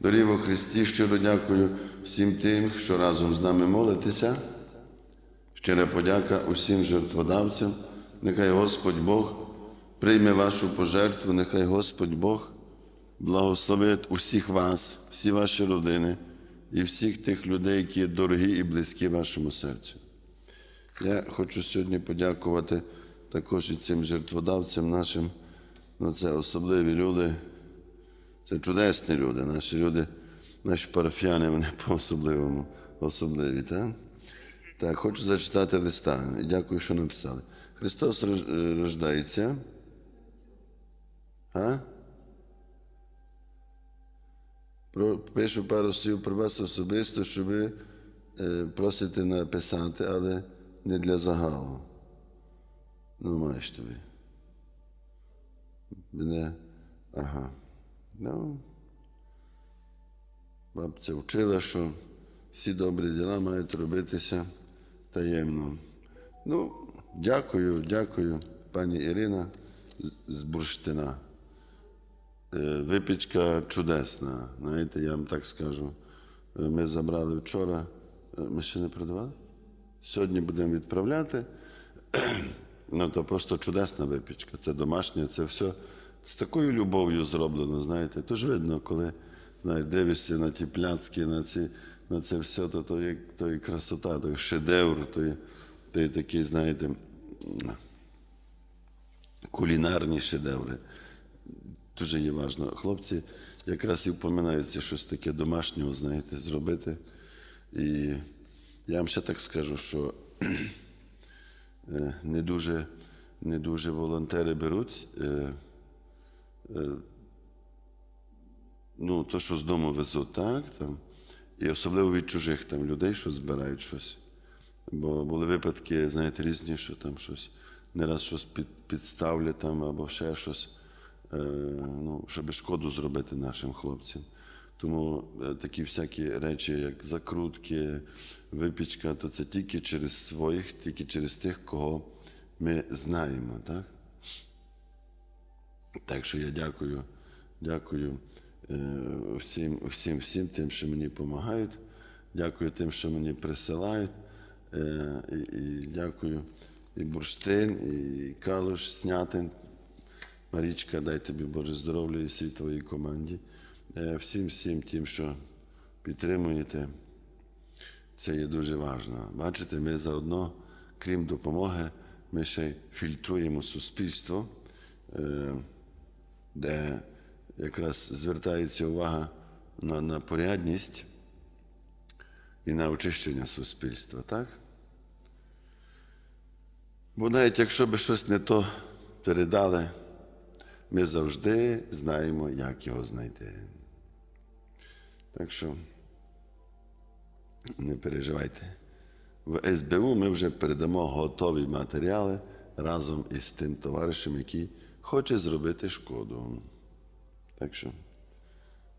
Дорі во Христі, щиро дякую всім тим, що разом з нами молитеся. Щира подяка усім жертводавцям. Нехай Господь Бог прийме вашу пожертву, нехай Господь Бог благословить усіх вас, всі ваші родини і всіх тих людей, які дорогі і близькі вашому серцю. Я хочу сьогодні подякувати також і цим жертводавцям нашим. Ну, це особливі люди, це чудесні люди, наші люди, наші парафіяни, вони по-особливому особливі. Так? Так, хочу зачитати листа. Дякую, що написали. Христос рождається. А? Пишу пару слів про вас особисто, що ви е, написати, але не для загалу. Ну, маєш тобі. Мене. Ага. Ну. Бабця вчила, що всі добрі діла мають робитися таємно. Ну, дякую, дякую, пані Ірина з- Бурштина. Е, Випічка чудесна, знаєте, я вам так скажу. Е, Ми забрали вчора, е, ми ще не продавали? Сьогодні будемо відправляти. Ну, то просто чудесна випічка. Це домашнє, це все з такою любов'ю зроблено, знаєте. Тож видно, коли знаєш, дивишся на ті пляцки, на, ці, на це все, то, то, є, то є красота, то є шедевр, то є, то є такий, знаєте, кулінарні шедеври. Дуже є важливо. Хлопці якраз і впоминаються щось таке домашнього, знаєте, зробити. І я вам ще так скажу, що е, не дуже, не дуже волонтери беруть. Е, Ну, то, що з дому везуть, так, там, і особливо від чужих там людей, що збирають щось. Бо були випадки, знаєте, різні, що там щось не раз щось під, підставлять там або ще щось, е, ну, щоб шкоду зробити нашим хлопцям. Тому е, такі всякі речі, як закрутки, випічка, то це тільки через своїх, тільки через тих, кого ми знаємо. Так, так що я дякую, дякую е, всім, всім, всім тим, що мені допомагають. Дякую тим, що мені присилають. Е, і, і дякую і Бурштин, і Калуш, Снятин. Марічка, дай тобі Боже здоров'я і всій твоїй команді. Е, Всім, всім тим, що підтримуєте, це є дуже важливо. Бачите, ми заодно, крім допомоги, ми ще фільтруємо суспільство, де якраз звертається увага на, на порядність і на очищення суспільства, так? Бо навіть якщо би щось не то передали, ми завжди знаємо, як його знайти. Так що не переживайте. В СБУ ми вже передамо готові матеріали разом із тим товаришем, який хоче зробити шкоду. Так що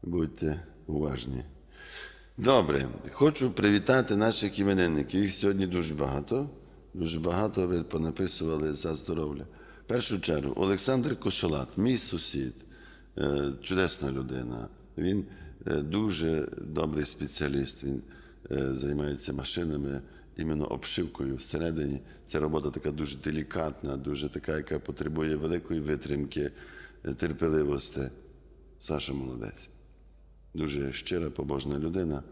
будьте уважні. Добре, хочу привітати наших іменинників. Їх сьогодні дуже багато. Дуже багато ви понаписували за здоров'я. В першу чергу, Олександр Кошолат, мій сусід, е, чудесна людина. Він е, дуже добрий спеціаліст. Він е, займається машинами, іменно обшивкою всередині. Це робота така дуже делікатна, дуже така, яка потребує великої витримки, е, терпеливості. Саша молодець дуже щира, побожна людина.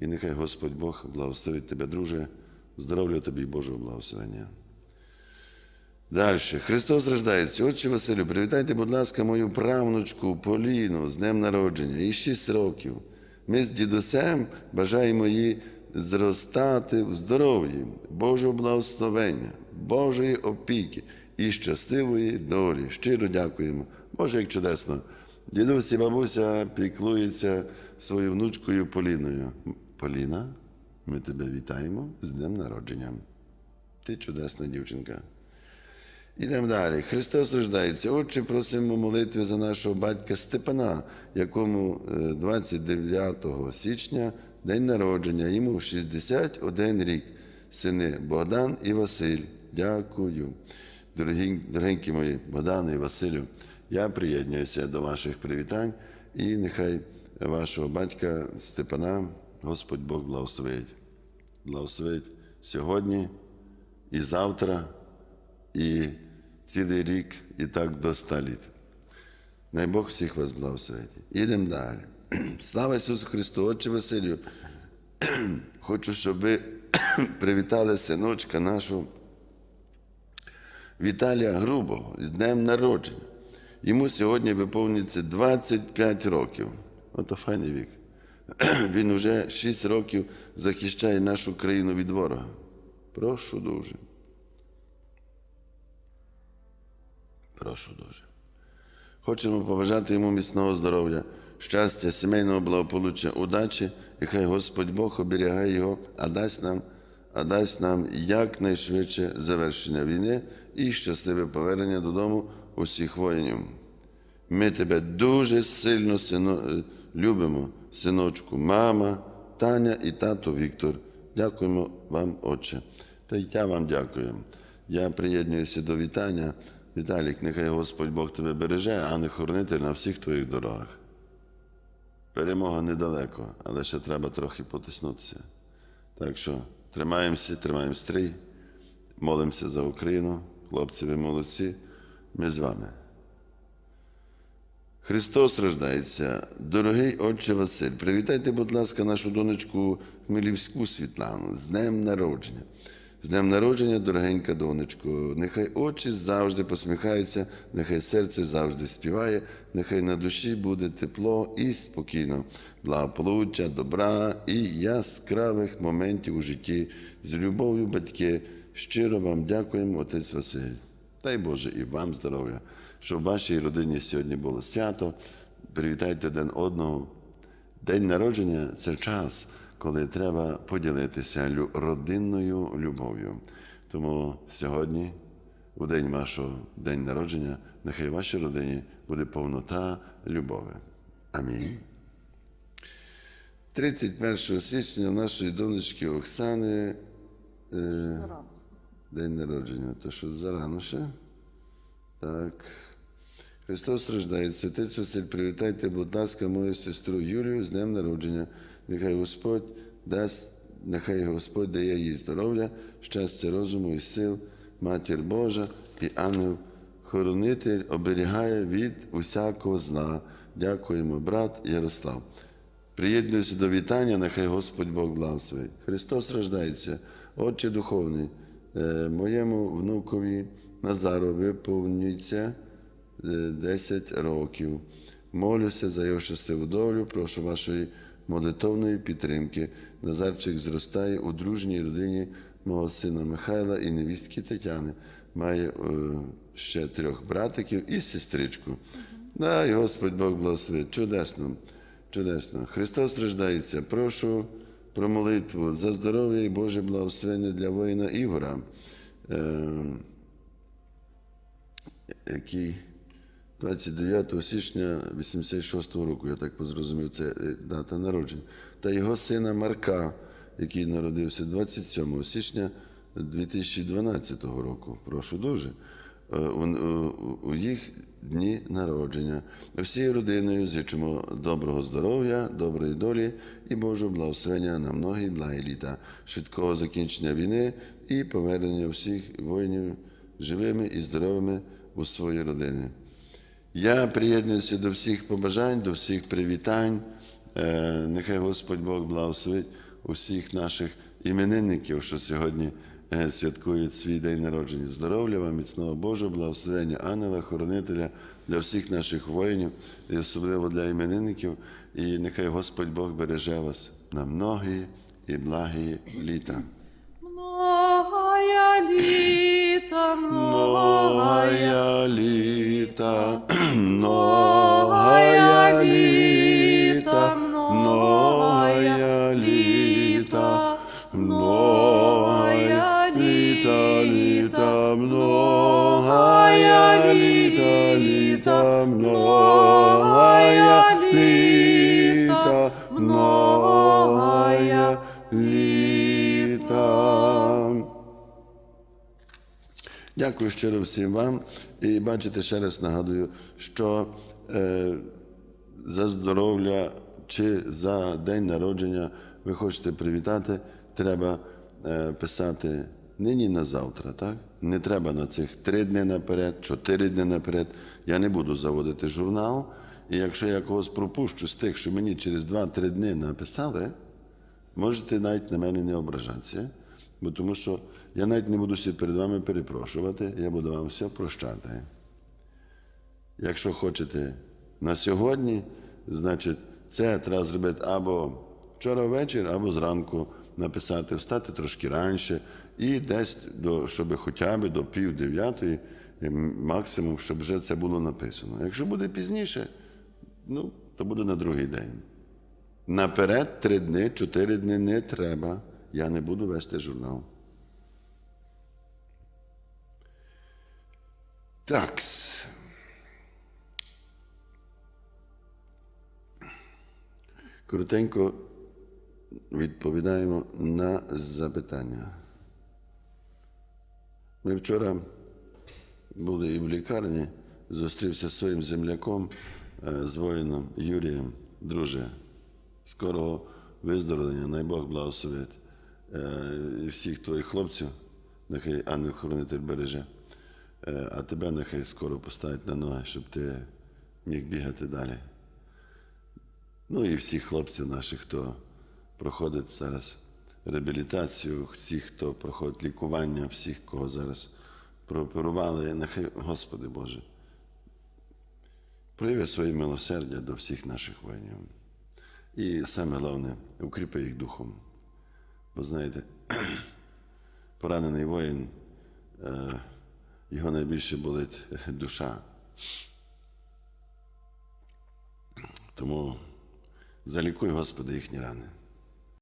І нехай Господь Бог благословить тебе, друже, здоров'я тобі і Божого благословення. Далі. Христос рождається. Отче Василю, привітайте, будь ласка, мою правнучку Поліну з днем народження, їй 6 років. Ми з дідусем бажаємо їй зростати в здоров'ї, Божого благословення, Божої опіки і щасливої долі. Щиро дякуємо. Боже, як чудесно. Дідусь і бабуся піклуються своєю внучкою Поліною. Поліна, ми тебе вітаємо з днем народження. Ти чудесна дівчинка. Ідемо далі. Христос рождається. Отче, просимо молитви за нашого батька Степана, якому е, 29 січня день народження, йому 61 рік. Сини Богдан і Василь. Дякую. Дорогі, дорогенькі мої Богдан і Василю, я приєднуюся до ваших привітань і нехай вашого батька Степана, Господь Бог благословить. Благословить сьогодні і завтра, і цілий рік, і так до ста літ. Най Бог всіх вас благословить. Ідемо далі. Слава Ісусу Христу, Отче Василю. Хочу, щоб ви привітали синочка нашого Віталія Грубого з днем народження. Йому сьогодні виповнюється 25 років. Ото файний вік. Він вже 6 років захищає нашу країну від ворога. Прошу дуже. Прошу дуже. Хочемо побажати йому міцного здоров'я, щастя, сімейного благополуччя, удачі, і хай Господь Бог оберігає його, а дасть нам, а дасть нам якнайшвидше завершення війни і щасливе повернення додому усіх воїнів. Ми тебе дуже сильно сино, любимо, синочку, мама, Таня і тато Віктор. Дякуємо вам, Отче. Та й я вам дякую. Я приєднуюся до вітання. Віталік, нехай Господь Бог тебе береже, а не хоронитель на всіх твоїх дорогах. Перемога недалеко, але ще треба трохи потиснутися. Так що тримаємося, тримаємо стрій, молимося за Україну. Хлопці, ви молодці, ми з вами. Христос рождається. Дорогий отче Василь, привітайте, будь ласка, нашу донечку Хмелівську Світлану з днем народження. З днем народження, дорогенька донечко, нехай очі завжди посміхаються, нехай серце завжди співає, нехай на душі буде тепло і спокійно, благополуччя, добра і яскравих моментів у житті. З любов'ю, батьки, щиро вам дякуємо, отець Василь. Дай Боже і вам здоров'я, щоб в вашій родині сьогодні було свято. Привітайте один одного. День народження це час, коли треба поділитися родинною любов'ю. Тому сьогодні, у день вашого день народження, нехай вашій родині буде повнота любові. Амінь. 31 січня нашої донечки Оксани. Е, день народження. То що зарано ще? Так. Христос рождається. Отець Василь, привітайте, будь ласка, мою сестру Юлію з днем народження. Нехай Господь дасть, нехай Господь дає їй здоров'я, щастя, розуму і сил, матір Божа і ангел хоронитель оберігає від усякого зла. Дякуємо, брат Ярослав. Приєднуюся до вітання, нехай Господь Бог благословить. Христос рождається, Отче Духовний, е, моєму внукові Назару виповнюється е, 10 років. Молюся за його щасливу долю, прошу вашої молитовної підтримки. Назарчик зростає у дружній родині мого сина Михайла і невістки Тетяни. Має е, ще трьох братиків і сестричку. Дай Господь Бог благословить. Чудесно. Чудесно. Христос рождається. Прошу про молитву за здоров'я і Боже благословення для воїна Ігора, е, який 29 січня 86 року, я так зрозумів, це е, дата народження, та його сина Марка, який народився 27 січня 2012 року. Прошу дуже. Е, у- у їх дні народження. Всією родиною зичимо доброго здоров'я, доброї долі і Божого благословення на многі благі літа, швидкого закінчення війни і повернення всіх воїнів живими і здоровими у свої родини. Я приєднуюся до всіх побажань, до всіх привітань. Е, Нехай Господь Бог благословить усіх наших іменинників, що сьогодні е, святкують свій день народження. Здоров'я вам, міцного Божого, благословення ангела, хоронителя для всіх наших воїнів, і особливо для іменинників. І нехай Господь Бог береже вас на многі і благі літа. Многая літа, многая, літа, многая літа, многая літа, многая літа, літа, многая літа, літа, многая Дякую щиро всім вам. І бачите, ще раз нагадую, що е, за здоров'я чи за день народження ви хочете привітати, треба е, писати нині на завтра, так? Не треба на цих три дні наперед, чотири дні наперед. Я не буду заводити журнал. І якщо я когось пропущу з тих, що мені через 2-3 дні написали, можете навіть на мене не ображатися, бо тому що я навіть не буду перед вами перепрошувати, я буду вам все прощати. Якщо хочете на сьогодні, значить це треба зробити або вчора ввечері, або зранку написати, встати трошки раніше і десь до, щоб хоча б до пів дев'ятої, максимум, щоб вже це було написано. Якщо буде пізніше, ну, то буде на другий день. Наперед три дні, чотири дні не треба. Я не буду вести журнал. Такс. Коротенько відповідаємо на запитання. Ми вчора були і в лікарні, зустрівся зі своїм земляком, е, з воїном Юрієм. Друже, скорого виздоровлення, най Бог благословить. Е, І всіх твоїх хлопців, нехай ангел-хоронитель береже, Е, а тебе нехай скоро поставить на ноги, щоб ти міг бігати далі. Ну і всіх хлопців наших, хто проходить зараз реабілітацію, всіх, хто проходить лікування, всіх, кого зараз прооперували, нехай, Господи Боже, прояви своє милосердя до всіх наших воїнів. І саме головне, укріпи їх духом. Бо знаєте, поранений воїн, е, його найбільше болить душа. Тому залікуй, Господи, їхні рани.